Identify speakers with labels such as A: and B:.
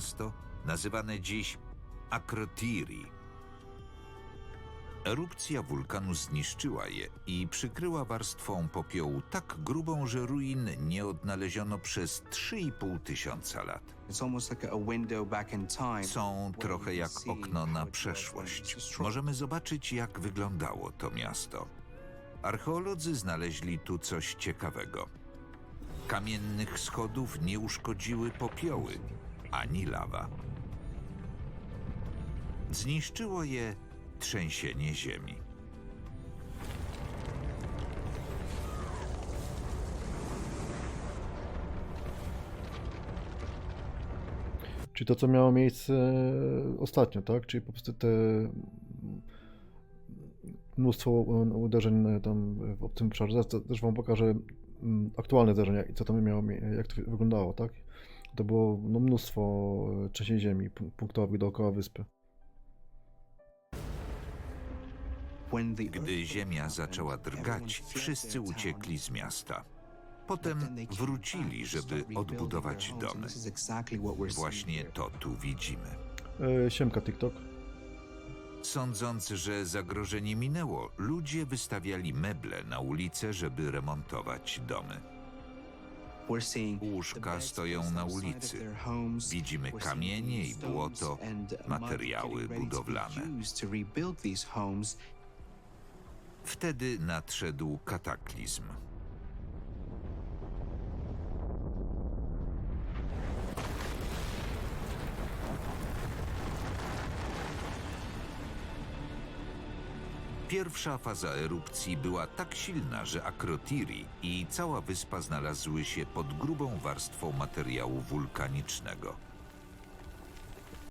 A: miasto, nazywane dziś Akrotiri. Erupcja wulkanu zniszczyła je i przykryła warstwą popiołu tak grubą, że ruin nie odnaleziono przez 3,5 tysiąca lat. Są trochę jak okno na przeszłość. Możemy zobaczyć, jak wyglądało to miasto. Archeolodzy znaleźli tu coś ciekawego. Kamiennych schodów nie uszkodziły popioły ani lawa. Zniszczyło je trzęsienie ziemi.
B: Czyli to, co miało miejsce ostatnio, tak? Czyli po prostu te mm, mnóstwo u- uderzeń e, tam w tym obszarze. Też wam pokażę mm, aktualne zdarzenia i co to miało, jak to wyglądało, tak? To było no, mnóstwo e, trzęsień ziemi punk- punktowych dookoła wyspy.
A: Gdy ziemia zaczęła drgać, wszyscy uciekli z miasta. Potem wrócili, żeby odbudować domy. Właśnie to tu widzimy.
B: E, Siemka TikTok.
A: Sądząc, że zagrożenie minęło, ludzie wystawiali meble na ulicę, żeby remontować domy. Łóżka stoją na ulicy. Widzimy kamienie i błoto, materiały budowlane. Wtedy nadszedł kataklizm. Pierwsza faza erupcji była tak silna, że Akrotiri i cała wyspa znalazły się pod grubą warstwą materiału wulkanicznego.